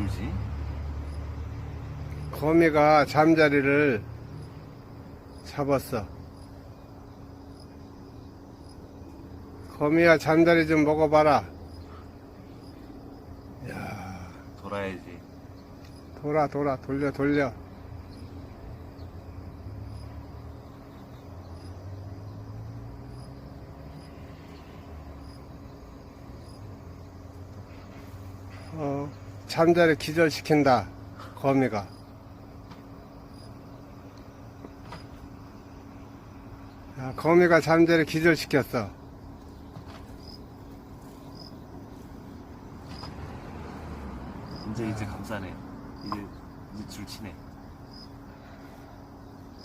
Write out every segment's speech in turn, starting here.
돌지? 거미가 잠자리를 잡았어. 거미야 잠자리 좀 먹어봐라. 야, 돌아야지. 돌아 돌아 돌려 돌려. 어, 잠자리 기절시킨다. 거미가. 야, 거미가 잠자리 기절시켰어. 이제 이제 감싸네. 이제 이제 줄 치네.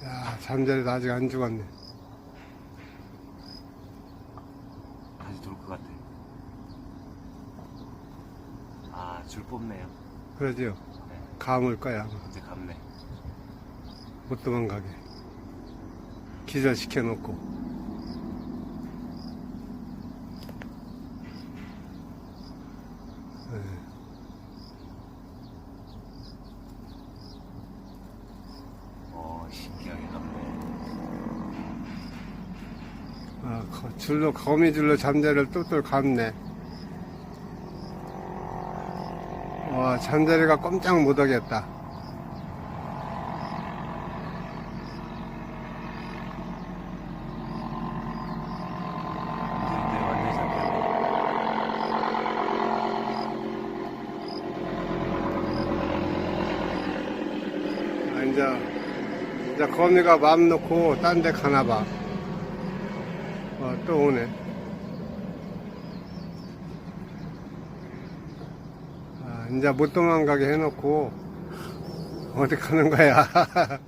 야, 잠자리도 아직 안 죽었네. 다시 돌 것 같아. 아, 줄 뽑네요. 그러죠? 네, 감을 거야. 아마. 이제 감네. 못 도망가게. 기절시켜 놓고. 네. 어, 신기하게 감네. 아, 거- 줄로, 거미줄로 잠자리를 똘똘 감네. 와, 잠자리가 꼼짝 못 하겠다. 이제 이제 완전히 잡혔네. 아, 이제, 거미가 마음 놓고 딴 데 가나 봐. 어, 또 오네. 이제 못 도망가게 해놓고, 어디 가는 거야?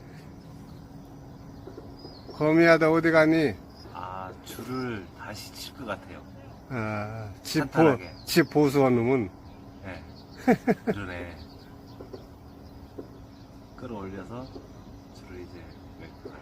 거미야, 너 어디 가니? 아, 줄을 다시 칠 것 같아요. 아, 집, 보, 탄탄하게. 집 보수한 놈은, 네. 그러네. 끌어올려서 줄을 이제 맺고 가요.